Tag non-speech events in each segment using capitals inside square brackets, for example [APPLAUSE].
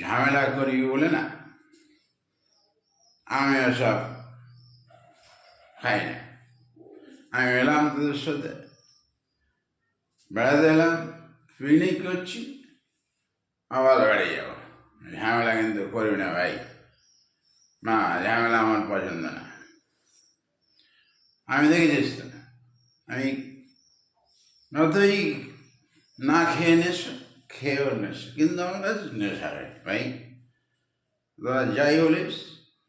ঝামেলা করি বলে না। আমি ওসব খাই না। আমি এলাম তোদের সাথে। বেড়াতে এলাম পিকনিক করছি, আবার বেড়ে যাব। ঝামেলা কিন্তু করবি না ভাই। না, ঝামেলা আমার পছন্দ না। আমি দেখেছিস তো, আমি নতই না খেয়ে নেশা খেয়েও নেশা কিন্তু আমার কাছে নেশা হয় ভাই তোরা যাই বলিস,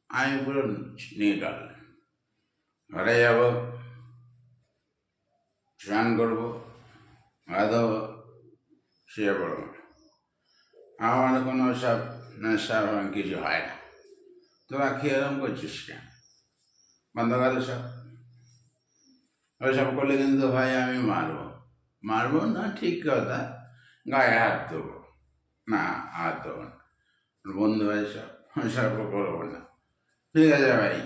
আমি পুরো নিউট্রাল ঘরে যাব, স্নান করব গাধবো শুয়ে পড়ব। আমার কোনো সব নেশা কিছু হয় না। তোরা খেয়ে এরম করছিস কেন? বন্ধ করে সব ওইসব করলে কিন্তু ভাই আমি মারবো। মারবো না, ঠিক কথা। গায়ে হাত দেবো। না, হাত দেবো না। বন্ধু ভাই সব করব না। ঠিক আছে ভাই।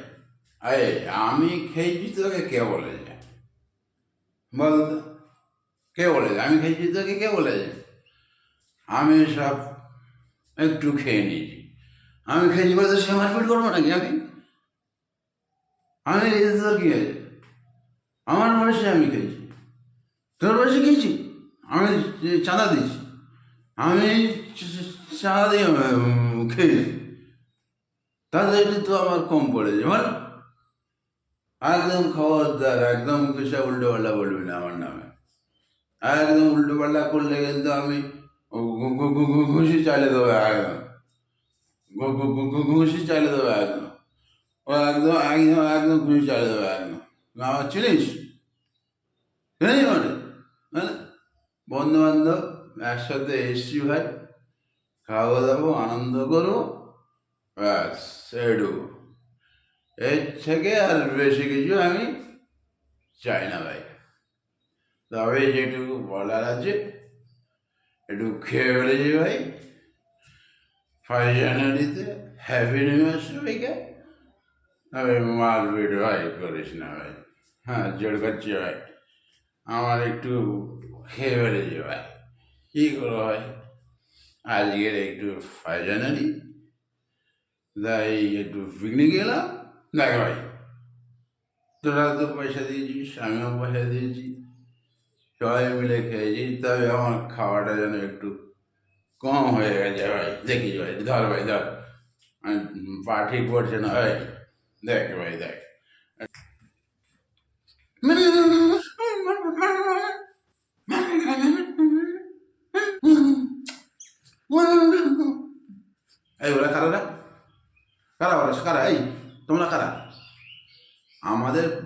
আরে আমি খেয়েছি তোকে, কে বল তো। কে বলেছে? আমি খেয়েছি তোকে, কে বলেছে? আমি সব একটু খেয়ে নিয়েছি। আমি খেয়েছি বলে তো সে মারপিট করব নাকি আমি? আমি তোর কি হয়েছে? আমার বয়সে আমি খেয়েছি। তোর বয়সে খেয়েছি? আমি চাঁদা দিয়েছি। আমি চাঁদা দিয়ে খেয়েছি। তাহলে একটু তো আমার কম পড়েছে বল। একদম খবরদার একদম কিছু উল্টো পাল্টা বলবি না আমার নামে। একদম উল্টো পাল্টা করলে কিন্তু আমি ঘুষি চালিয়ে দেবো একদম। ঘুষি চালিয়ে দেবো একদম। ও একদম একদম একদম ঘুষি চালিয়ে দেবো একদম। আমার চিনিস মানে? বন্ধু বান্ধব একসাথে এসছি ভাই। খাওয়া দাবো আনন্দ করব, ব্যাস এইটুকু এর থেকে আর বেশি কিছু আমি চাই না ভাই। তবে যেটুকু বলার আছে, একটু খেয়ে ফেলেছি ভাই। ফার্স্ট জানুয়ারিতে হ্যাপি নিউ ইয়ার সবাইকে। তবে মারপিট ভাই করিস না ভাই। হ্যাঁ জোর করছি ভাই। আমার একটু খেয়ে ফেলেছি ভাই। কী করব ভাই? আজকের একটু ফার্স্ট জানুয়ারি তাই একটু পিকনিক এলাম। দেখ ভাই, তোরা তো পয়সা দিয়েছিস, আমিও পয়সা দিয়েছি। সবাই মিলে খেয়েছি, তবে আমার খাওয়াটা যেন একটু কম হয়ে গেছে ভাই। দেখিস ভাই, ধর ভাই, ধর। পা ঠিক পড়ছে না ভাই। দেখ ভাই, দেখ। [LAUGHS] এই, ওরা কারা? কারা ওরা? কারা? এই, তোমরা কারা? আমাদের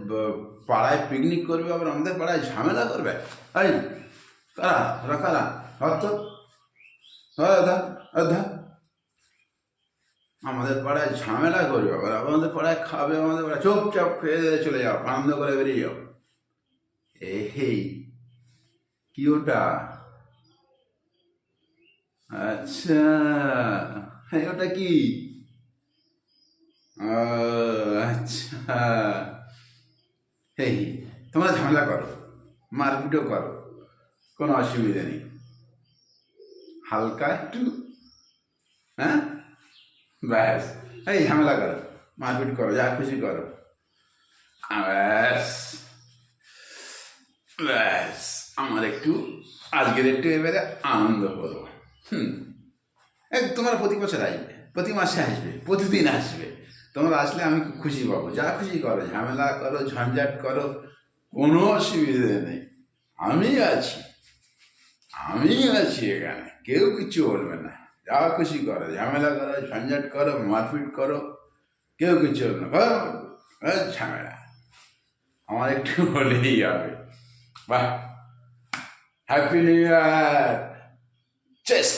পাড়ায় পিকনিক করবে আবার আমাদের পাড়ায় ঝামেলা করবে? এই, কারা? ওরা কারা? অর্থ দাদা দাদা আমাদের পাড়ায় ঝামেলা করবে আবার আমাদের পাড়ায় খাবে, আমাদের পাড়ায় চুপচাপ খেয়ে চলে যাও, আনন্দ করে বেরিয়ে যাও। এ হেই কি ওটা? আচ্ছা হ্যাঁ ওটা কি? আচ্ছা। এই তোমরা ঝামেলা করো, মারপিটও করো, কোনো অসুবিধা নেই। হালকা একটু হ্যাঁ? ব্যাস, এই ঝামেলা করো, মারপিট করো, যা খুশি করো। ব্যাস। ব্যাস, আমার একটু আজকের একটু এবারে আনন্দ করব হুম, এই তোমরা প্রতি বছর আসবে, প্রতি মাসে আসবে, প্রতিদিন আসবে। তোমরা আসলে আমি খুশি পাবো, যা খুশি করো, ঝামেলা করো, ঝঞ্ঝাট করো, কোনো অসুবিধে নেই। আমি আছি আমি আছি এখানে, কেউ কিছু বলবে না। যা খুশি করো, ঝামেলা করো, ঝঞ্ঝাট করো, মারপিট করো, কেউ কিছু বলবে না। ঝামেলা। আমার একটু হলেই হবে। বাহ হ্যাপি নিউ ইয়ার চেস